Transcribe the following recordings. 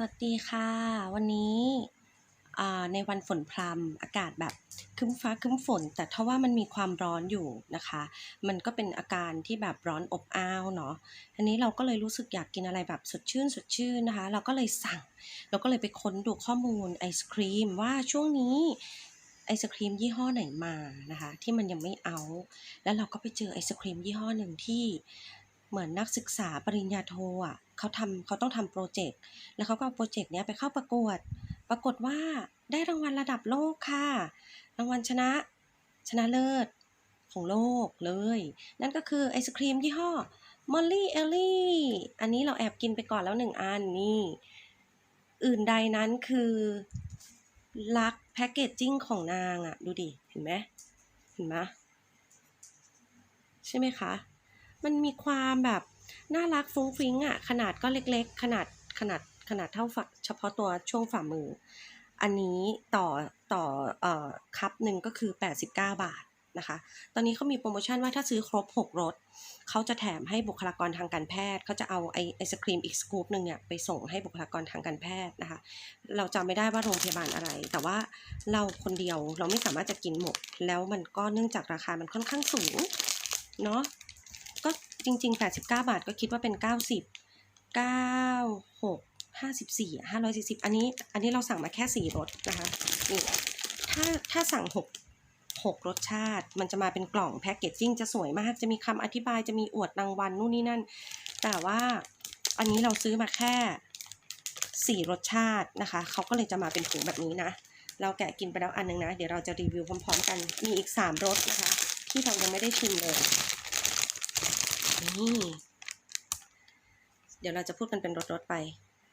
สวัสดีค่ะ วันนี้ในวันฝนพรำอากาศแบบคึ้มฟ้าคึ้มฝน แต่ถ้าว่ามันมีความร้อนอยู่นะคะ มันก็เป็นอาการที่แบบร้อนอบอ้าวเนาะอันนี้เราก็เลยรู้สึกอยากกินอะไรแบบสดชื่นสดชื่นนะคะ เราก็เลยสั่ง เราก็เลยไปค้นดูข้อมูลไอศครีมว่าช่วงนี้ไอศครีมยี่ห้อไหนมานะคะ ที่มันยังไม่เอา แล้วเราก็ไปเจอไอศครีมยี่ห้อหนึ่งที่เหมือนนักศึกษาปริญญาโทอะ เขาทำเขาต้องทำโปรเจกต์แล้วเขาก็เอาโปรเจกต์เนี้ยไปเข้าประกวด ปรากฏว่าได้รางวัลระดับโลกค่ะ รางวัลชนะชนะเลิศของโลกเลย นั่นก็คือไอศครีมยี่ห้อมอลลี่เอลลี่ อันนี้เราแอบกินไปก่อนแล้วหนึ่งอันนี่ อื่นใดนั้นคือรักแพคเกจจิ้งของนางอะดูดิ เห็นไหมเห็นไหมใช่ไหมคะ มันมีความแบบ น่ารักฟุ้งฟิ้งอะขนาดก็เล็กๆ ขนาดขนาดขนาดเท่าฝักเฉพาะตัวช่วงฝ่ามือ อันนี้ต่อต่อเอ่อคัพหนึ่งก็คือ 89 บาทนะคะ ตอนนี้เขามีโปรโมชั่นว่าถ้าซื้อครบ 6รสเขาจะแถมให้บุคลากรทางการแพทย์ เขาจะเอาไอไอศครีมอีกสกู๊ปหนึ่งเนี่ยไปส่งให้บุคลากรทางการแพทย์นะคะ เราจำไม่ได้ว่าโรงพยาบาลอะไร แต่ว่าเราคนเดียวเราไม่สามารถจะกินหมด แล้วมันก็เนื่องจากราคามันค่อนข้างสูงเนาะ จริง ๆ 89 บาทก็คิดว่าเป็น 90 96 54 540 อันนี้ อันนี้เราสั่งมาแค่ 4รสนะคะ นี่ ถ้า ถ้าสั่ง 6 6 รสชาติ มันจะมาเป็นกล่องแพ็กเกจจิ้งจะสวยมาก จะมีคำอธิบาย จะมีอวดรางวัลนู่นนี่นั่น แต่ว่าอันนี้เราซื้อมาแค่ 4 รสชาตินะคะ เขาก็เลยจะมาเป็นถุงแบบนี้นะ เราแกะกินไปแล้วอันนึงนะ เดี๋ยวเราจะรีวิวพร้อมๆกัน มีอีก 3 รสนะคะ ที่เรายังไม่ได้ชิมเลย นี่ เดี๋ยวเราจะพูดกันเป็นรสๆไป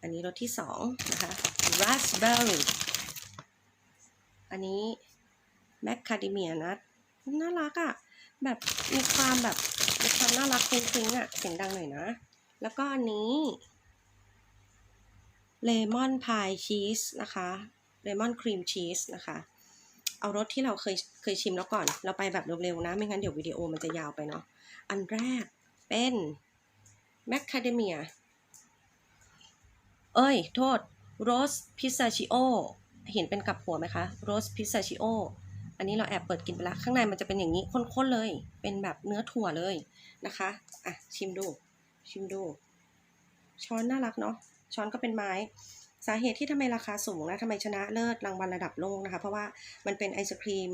อันนี้รสที่สองนะคะ raspberry อันนี้ macadamia nut น่ารักอะ่ะ แบบมีความแบบมีความน่ารักฟุ้งๆอะ่ะ เสียงดังหน่อยนะ แล้วก็อันนี้ lemon pie cheese นะคะ lemon cream cheese นะคะ เอารสที่เราเคยเคยชิมแล้วก่อน เราไปแบบเร็วๆนะ ไม่งั้นเดี๋ยววิดีโอมันจะยาวไปเนาะ อันแรก เป็นแมคคาเดเมีย เอ้ย โทษโรสพิซซาชิโอเห็นเป็นกับหัวไหมคะโรสพิซซาชิโออันนี้เราแอบเปิดกินไปแล้วข้างในมันจะเป็นอย่างนี้ข้นๆเลย เป็นแบบเนื้อถั่วเลยนะคะ อะ ชิมดู ชิมดู ช้อนน่ารักเนาะช้อนก็เป็นไม้ สาเหตุที่ทำไมราคาสูงและทำไมชนะเลิศรางวัลระดับโลกนะคะ เพราะว่ามันเป็นไอศครีม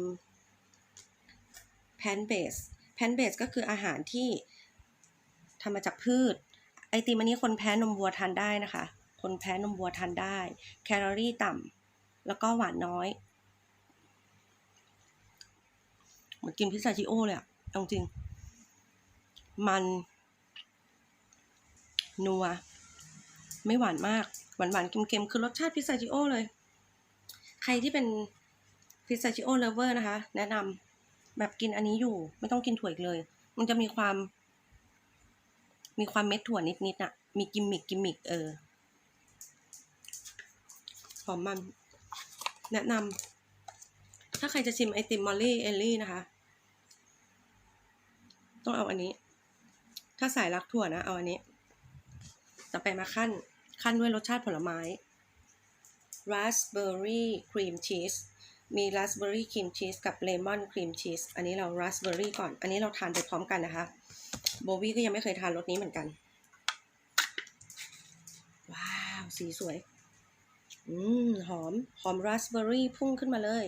แพนเบสแพนเบสก็คืออาหารที่ ทำมาจากพืช ไอติมอันนี้คนแพ้นมวัวทานได้นะคะ คนแพ้นมวัวทานได้ แคลอรี่ต่ำแล้วก็หวานน้อยเหมือนกินพิซซ่าชิโอเลยอะเอาจริง มัน นัว ไม่หวานมาก หวานหวานๆเค็มๆ คือรสชาติพิซซ่าชิโอเลย ใครที่เป็นพิซซ่าชิโอเลเวอร์นะคะ แนะนำแบบกินอันนี้อยู่ ไม่ต้องกินถั่วอีกเลย มันจะมีความ มีความเม็ดถั่วนิดๆอะมีกิมมิกกิมมิกเออหอมมัน แนะนำถ้าใครจะชิมไอติมมอลลี่เอลลี่นะคะ ต้องเอาอันนี้ ถ้าสายรักถั่วนะ เอาอันนี้ ต่อไปมาขั้น ขั้นด้วยรสชาติผลไม้ raspberry cream cheese มี raspberry cream cheese กับ lemon cream cheese อันนี้เรา raspberry ก่อน อันนี้เราทานไปพร้อมกันนะคะ โบวี่ก็ยังไม่เคยทานรสนี้เหมือนกัน ว้าว สีสวย อืม หอม หอม raspberry พุ่งขึ้นมาเลย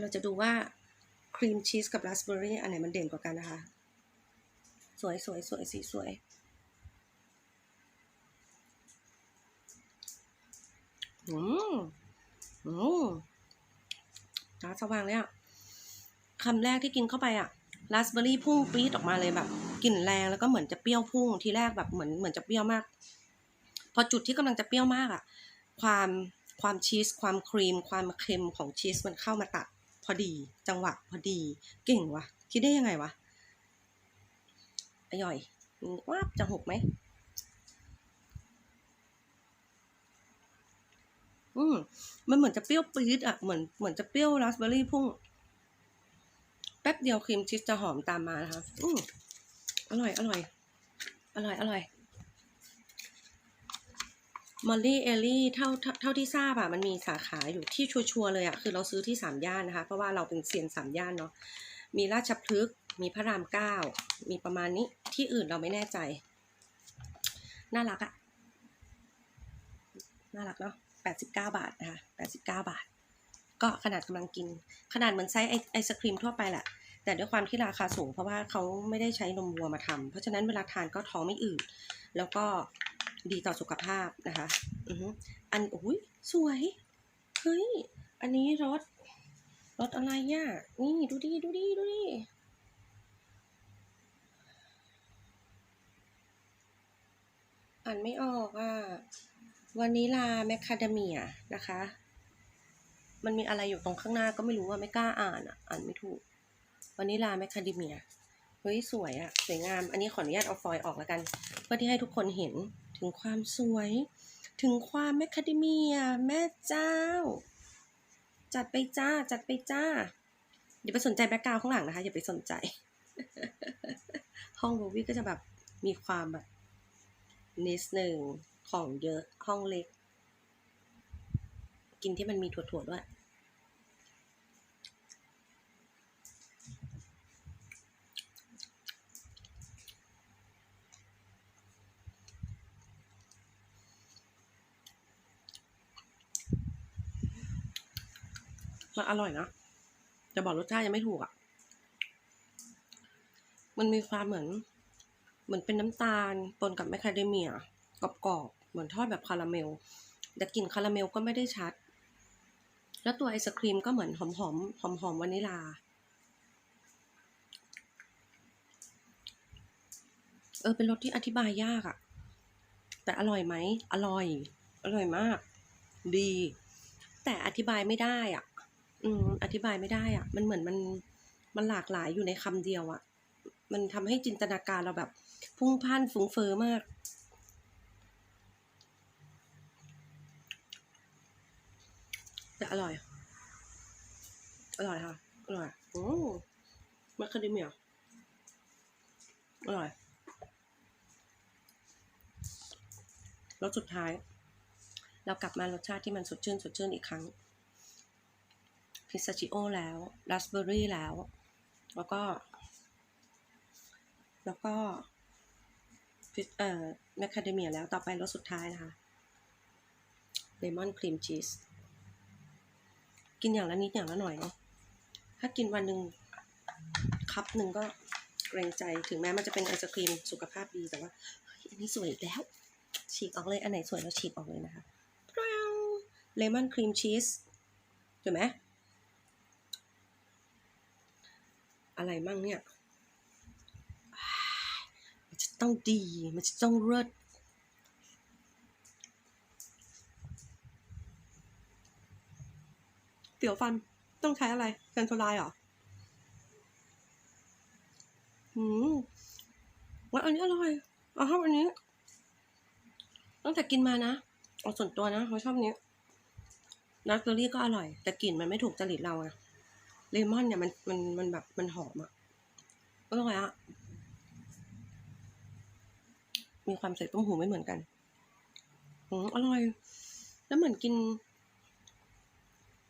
เราจะดูว่าครีมชีสกับ raspberry อันไหนมันเด่นกว่ากันนะคะ สวยสวยสวยสีสวย อืม อืมตาสว่างเลยอะคำแรกที่กินเข้าไปอะ ราสเบอร์รี่พุ่งปรี๊ดออกมาเลยแบบกลิ่นแรงแล้วก็เหมือนจะเปรี้ยวพุ่งทีแรกแบบเหมือนเหมือนจะเปรี้ยวมาก พอจุดที่กำลังจะเปรี้ยวมากอะความความชีสความครีม ความเค็มของชีสมันเข้ามาตัด พอดี จังหวะพอดี เก่งวะคิดได้ยังไงวะอย่อยว้าบจะหกไหมอืมมันเหมือนจะเปรี้ยวปี๊ดอะเหมือนเหมือนจะเปรี้ยวราสเบอร์รี่พุ่ง แป๊บเดียวครีมชีสจะหอมตามมานะคะอืมอร่อย อร่อย อร่อย อร่อยมอลลี่เอลลี่เท่าเท่าที่ทราบอะมันมีสาขาอยู่ที่ชัวร์เลยอะคือเราซื้อที่สามย่านนะคะ เพราะว่าเราเป็นเซียนสามย่านเนาะมีราชพฤกษ์มีพระรามเก้ามีประมาณนี้ที่อื่นเราไม่แน่ใจ น่ารักอะน่ารักเนาะแปดสิบเก้าบาทนะคะแปดสิบเก้าบาท ก็ขนาดกำลังกิน ขนาดเหมือนไซส์ไอไอศครีมทั่วไปแหละแต่ด้วยความที่ราคาสูงเพราะว่าเขาไม่ได้ใช้นมวัวมาทำเพราะฉะนั้นเวลาทานก็ท้องไม่อืดแล้วก็ดีต่อสุขภาพนะคะอืออันอุ้ยสวยเฮ้ยอันนี้รถรถอะไรอะนี่ดูดิดูดิดูดิอ่านไม่ออกอะวานิลาแมคคาเดเมียนะคะ มันมีอะไรอยู่ตรงข้างหน้าก็ไม่รู้ว่าไม่กล้าอ่านอะ อ่านไม่ถูกวานิลาแมคคาเดเมีย เฮ้ย สวยอะสวยงาม อันนี้ขออนุญาตเอาฟอยล์ออกแล้วกัน เพื่อที่ให้ทุกคนเห็นถึงความสวย ถึงความแมคคาเดเมีย แม่เจ้า จัดไปจ้า จัดไปจ้า อย่าไปสนใจแบ็กกราวข้างหลังนะคะ อย่าไปสนใจ ห้องโบวี่ก็จะแบบมีความแบบนิดหนึ่งของเยอะห้องเล็ก กินที่มันมีถั่วๆด้วยมันอร่อยนะจะบอกรสชาติยังไม่ถูกอะ่ะ มันมีความเหมือน เหมือนเป็นน้ำตาลปนกับแมคคาเดเมียกรอบๆ เหมือนทอดแบบคาราเมล แต่กลิ่นคาราเมลก็ไม่ได้ชัด แล้วตัวไอศครีมก็เหมือนหอมหอมหอมหอมวานิลา เออเป็นรสที่อธิบายยากอะแต่อร่อยไหม อร่อย อร่อยมาก ดี แต่อธิบายไม่ได้อะอืม อธิบายไม่ได้อะมันเหมือนมัน มันหลากหลายอยู่ในคำเดียวอะมันทำให้จินตนาการเราแบบพุ่งพ่านฟุ้งเฟอ้อมาก แต่อร่อย อร่อยค่ะ อร่อยโอ้แมคคาเดเมียอร่อยรสสุดท้าย เรากลับมารสชาติที่มันสดชื่นสดชื่นอีกครั้ง พิซซาชิโอแล้วราสเบอร์รี่แล้ว แล้วก็ แล้วก็พิซเอ่อแมคคาเดเมียแล้วต่อไปรสสุดท้ายนะคะเลมอนครีมชีส กินอย่างละนิดอย่างละหน่อยเนาะถ้ากินวันหนึ่งคัพหนึ่งก็เกรงใจถึงแม้มันจะเป็นไอศครีมสุขภาพดีแต่ว่าอันนี้สวยอีกแล้ว ฉีกออกเลยอันไหนสวยเราฉีกออกเลยนะคะเลมอนครีมชีสถูกไหมอะไรมั่งเนี่ย มันจะต้องดี มันจะต้องเลิศ เตี๋ยวฟันต้องใช้อะไรเซนโซไลน์เหรออืมว่าอันนี้อร่อยเอาชอบอันนี้ ตั้งแต่กินมานะเอาส่วนตัวนะเราชอบนี้นัสเบอรี่ก็อร่อย แต่กลิ่นมันไม่ถูกจริตเราไงเลมอนเนี่ยมันมันมันแบบมันหอมอะอร่อยอะมีความใส่ต้มหูไม่เหมือนกันอืมอร่อย แล้วเหมือนกิน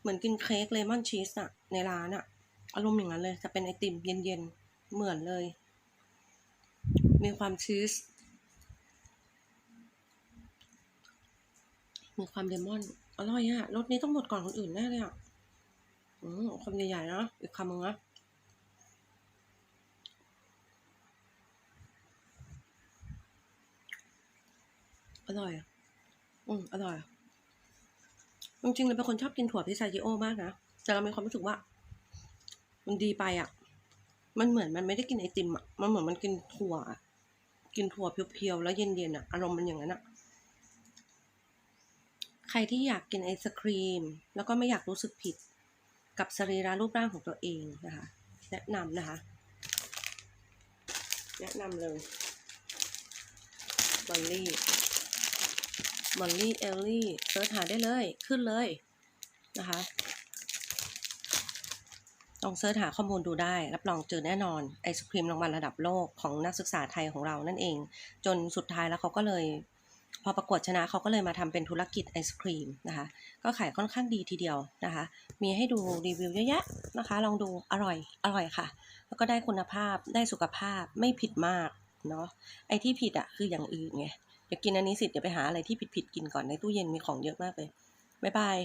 เหมือนกินเค้กเลมอนชีสอะในร้านอะอารมณ์อย่างนั้นเลยจะเป็นไอติมเย็นๆ เหมือนเลย มีความชีส มีความเลมอน อร่อยอะรสนี้ต้องหมดก่อนคนอื่นแน่เลยอะอืมคำใหญ่ๆนะอีกคำนึงนะอร่อย อืมอร่อย จริงๆเราเป็นคนชอบกินถั่วพิซซาจิโอมากนะ แต่เรามีความรู้สึกว่า มันดีไปอะมันเหมือนมันไม่ได้กินไอติมอะมันเหมือนมันกินถั่ว กินถั่วเพียวๆ แล้วเย็นๆอะอารมณ์มันอย่างนั้นอะใครที่อยากกินไอศครีม แล้วก็ไม่อยากรู้สึกผิด กับสรีระรูปร่างของตัวเองนะคะ แนะนำนะคะ แนะนำเลยมอลลี่ มอลลี่เอลลี่เสิร์ชหาได้เลย ขึ้นเลยนะคะ ลองเสิร์ชหาข้อมูลดูได้ รับรองเจอแน่นอน ไอศครีมรางวัลระดับโลกของนักศึกษาไทยของเรานั่นเอง จนสุดท้ายแล้วเขาก็เลย พอประกวดชนะเขาก็เลยมาทำเป็นธุรกิจไอศครีมนะคะ ก็ขายค่อนข้างดีทีเดียวนะคะ มีให้ดูรีวิวเยอะแยะนะคะ ลองดูอร่อยอร่อยค่ะ แล้วก็ได้คุณภาพได้สุขภาพไม่ผิดมากเนาะไอที่ผิดอะคืออย่างอื่นไง เดี๋ยวกินอันนี้สิเดี๋ยวไปหาอะไรที่ผิดผิดๆกินก่อนในตู้เย็นมีของเยอะมากเลยบ๊ายบาย